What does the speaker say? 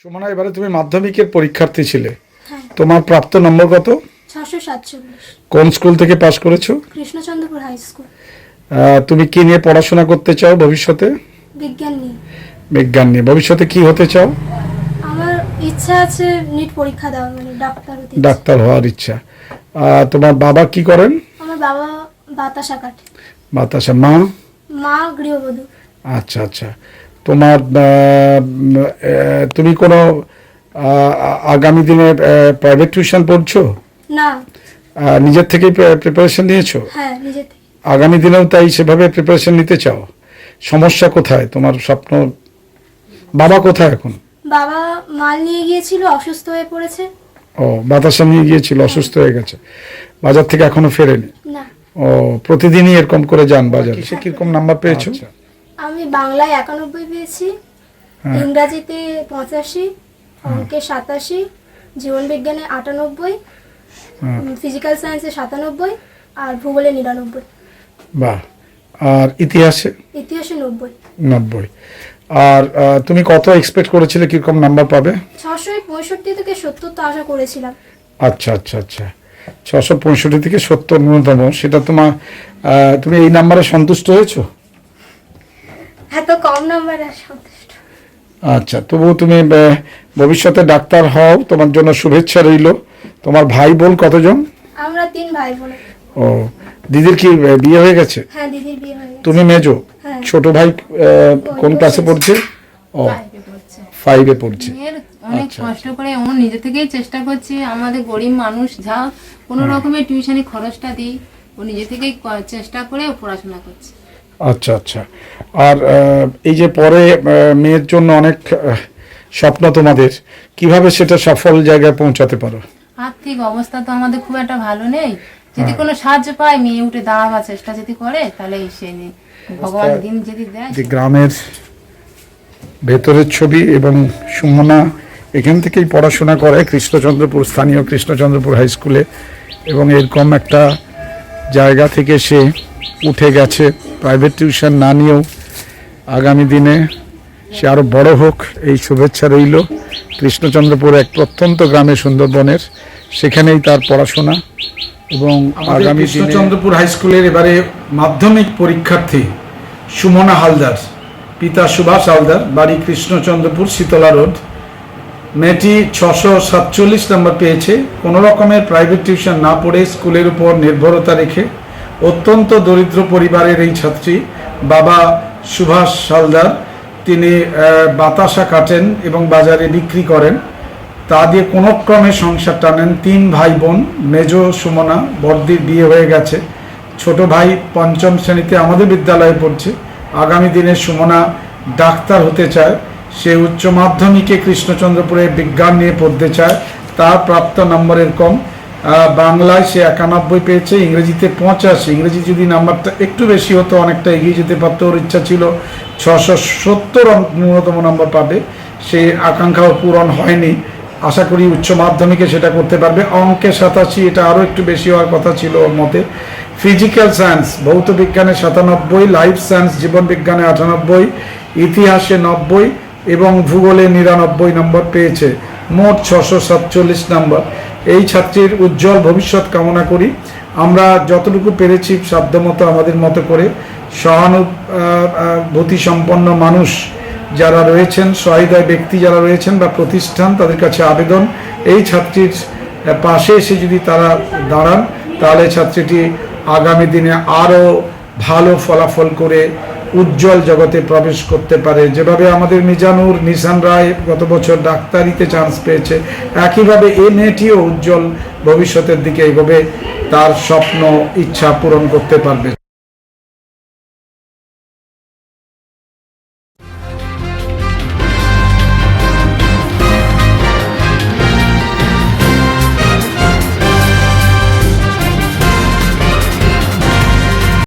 সুমনা এবারে তুমি মাধ্যমিকের পরীক্ষার্থী ছিলে। হ্যাঁ। তোমার প্রাপ্ত নম্বর কত? ছশো সাতচল্লিশ। কোন স্কুল থেকে পাশ করেছ? Krishnachandrapur high school. তুমি কি নিয়ে পড়াশোনা করতে চাও ভবিষ্যতে? বিজ্ঞান নিয়ে। বিজ্ঞান নিয়ে। ভবিষ্যতে কি হতে চাও? আমার ইচ্ছা আছে নিট পরীক্ষা দেওয়া মানে ডাক্তার হতে ডাক্তার হওয়ার ইচ্ছা। তোমার বাবা কি করেন? আমার বাবা বাতাসা কাটে। বাতাসা মা? মা গৃহবধূ। আচ্ছা আচ্ছা। তোমার তুমি কোনো আগামী দিনে প্রাইভেট টিউশন পড়ছো? না। নিজের থেকেই প্রিপারেশন নিয়েছো? হ্যাঁ নিজে থেকে। আগামী দিনেও তাই সেভাবে প্রিপারেশন নিতে চাও? সমস্যা কোথায়? তোমার স্বপ্ন বাবা কোথায় এখন? বাবা মাল নিয়ে গিয়েছিল অসুস্থ হয়ে পড়েছে। ও বাতাসা নিয়ে গিয়েছিল অসুস্থ হয়ে গেছে। বাজার থেকে এখনও ফেরেনি? না। ও প্রতিদিনই এরকম করে যান বাজারে? সে কীরকম নাম্বার পেয়েছ? আমি বাংলায় একানব্বই পেয়েছি হ্যাঁ। ইংরাজিতে পঁচাশি অঙ্কে সাতাশি জীবন বিজ্ঞানে আটানব্বই। ফিজিক্যাল সায়েন্সে সাতানব্বই আর ভূগোলে নিরানব্বই। বাহ। আর ইতিহাসে? ইতিহাসে নব্বই। নব্বই। আর তুমি কত এক্সপেক্ট করেছিলে কীরকম নাম্বার পাবে? ছশো পঁয়ষট্টি থেকে সত্তর তো আশা করেছিলাম। আচ্ছা আচ্ছা আচ্ছা। ছশো পঁয়ষট্টি থেকে সত্তর ন্যূনতম সেটা তোমার তুমি এই নাম্বারে সন্তুষ্ট হয়েছো? এত কম নাম্বারে সন্তুষ্ট। আচ্ছা তবুও তুমি ভবিষ্যতে ডাক্তার হও তোমার জন্য শুভেচ্ছা রইল। তোমার ভাই বোন কতজন? আমরা তিন ভাই বোন। ও দিদির কি বিয়ে হয়ে গেছে? হ্যাঁ দিদির বিয়ে হয়ে গেছে। তুমি মেজো? হ্যাঁ। ছোট ভাই কোন ক্লাসে পড়ছে? ও ফাইভে পড়ছে। অনেক আচ্ছা, কষ্ট করে ও নিজে থেকেই চেষ্টা করছে আমাদের গরিব মানুষ যা কোনো রকমের টিউশনি খরচটা দিই ও নিজে থেকেই চেষ্টা করে পড়াশোনা করছে। আচ্ছা আচ্ছা। আর এই যে পরে মেয়ের জন্য অনেক স্বপ্ন তোমাদের কীভাবে সেটা সফল জায়গায় পৌঁছাতে পারো? আর্থিক অবস্থা তো আমাদের খুব একটা ভালো নেই। যদি কোনো সাহায্য পায় মেয়ে উঠে দাঁড়াবার চেষ্টা যদি করে তাহলে সে ভগবান দিন যদি দেয়। যে গ্রামের ভেতরের ছবি এবং সুমনা এখান থেকেই পড়াশোনা করে কৃষ্ণচন্দ্রপুর স্থানীয় কৃষ্ণচন্দ্রপুর হাই স্কুলে। এবং এরকম একটা জায়গা থেকে সে উঠে গেছে। প্রাইভেট টিউশন না নিয়েও আগামী দিনে সে আরও বড় হোক এই শুভেচ্ছা রইল। কৃষ্ণচন্দ্রপুর এক প্রত্যন্ত গ্রামে সুন্দরবনের সেখানেই তার পড়াশোনা এবং আগামী কৃষ্ণচন্দ্রপুর হাই স্কুলের এবারে মাধ্যমিক পরীক্ষার্থী সুমনা হালদার পিতা সুভাষ হালদার বাড়ি কৃষ্ণচন্দ্রপুর শীতলা রোড। মেয়েটি ছশো সাতচল্লিশ নম্বর পেয়েছে। কোনো রকমের প্রাইভেট টিউশন না পড়ে স্কুলের উপর নির্ভরতা রেখে অত্যন্ত দরিদ্র পরিবারের এই ছাত্রী, বাবা সুভাষ সালদার তিনি বাতাসা কাটেন এবং বাজারে বিক্রি করেন। তা দিয়ে কোনো ক্রমে সংসার টানেন। তিন ভাই বোন মেজ সুমনা বর্দির বিয়ে হয়ে গেছে। ছোট ভাই পঞ্চম শ্রেণীতে আমাদের বিদ্যালয়ে পড়ছে। আগামী দিনে সুমনা ডাক্তার হতে চায়। সে উচ্চ মাধ্যমিকে কৃষ্ণচন্দ্রপুরে বিজ্ঞান নিয়ে পড়তে চায়। তার প্রাপ্ত নম্বরের কম। বাংলায় সে একানব্বই পেয়েছে, ইংরেজিতে পঁচাশি। ইংরেজি যদি নাম্বারটা একটু বেশি হতো, অনেকটা এগিয়ে যেতে পারতো, ওর ইচ্ছা ছিল ছশো সত্তর ন্যূনতম নম্বর পাবে। সে আকাঙ্ক্ষাও পূরণ হয়নি। আশা করি উচ্চ মাধ্যমিকে সেটা করতে পারবে। অঙ্কে সাতাশি, এটা আরও একটু বেশি হওয়ার কথা ছিল ওর মতে। ফিজিক্যাল সায়েন্স ভৌত বিজ্ঞানে সাতানব্বই লাইফ সায়েন্স জীবন বিজ্ঞানে আটানব্বই, ইতিহাসে নব্বই এবং ভূগোলে নিরানব্বই নম্বর পেয়েছে। মোট ছশো সাতচল্লিশ নম্বর। এই ছাত্রীর উজ্জ্বল ভবিষ্যৎ কামনা করি। আমরা যতটুকু পেরেছি সাধ্যমতো আমাদের মতো করে সহানুভূতি সম্পন্ন মানুষ যারা রয়েছেন সহায়দায় ব্যক্তি যারা রয়েছেন বা প্রতিষ্ঠান, তাদের কাছে আবেদন। এই ছাত্রীর পাশে এসে যদি তারা দাঁড়ান, তাহলে ছাত্রীটি আগামী দিনে আরও ভালো ফলাফল করে উজ্জ্বল জগতে প্রবেশ করতে পারে। যেভাবে আমাদের মিজানুর নিশান রায় গত বছর ডাক্তারিতে চান্স পেয়েছে, একইভাবে এ মেয়েটিও উজ্জ্বল ভবিষ্যতের দিকে এগোবে, তার স্বপ্ন, ইচ্ছা পূরণ করতে পারবে।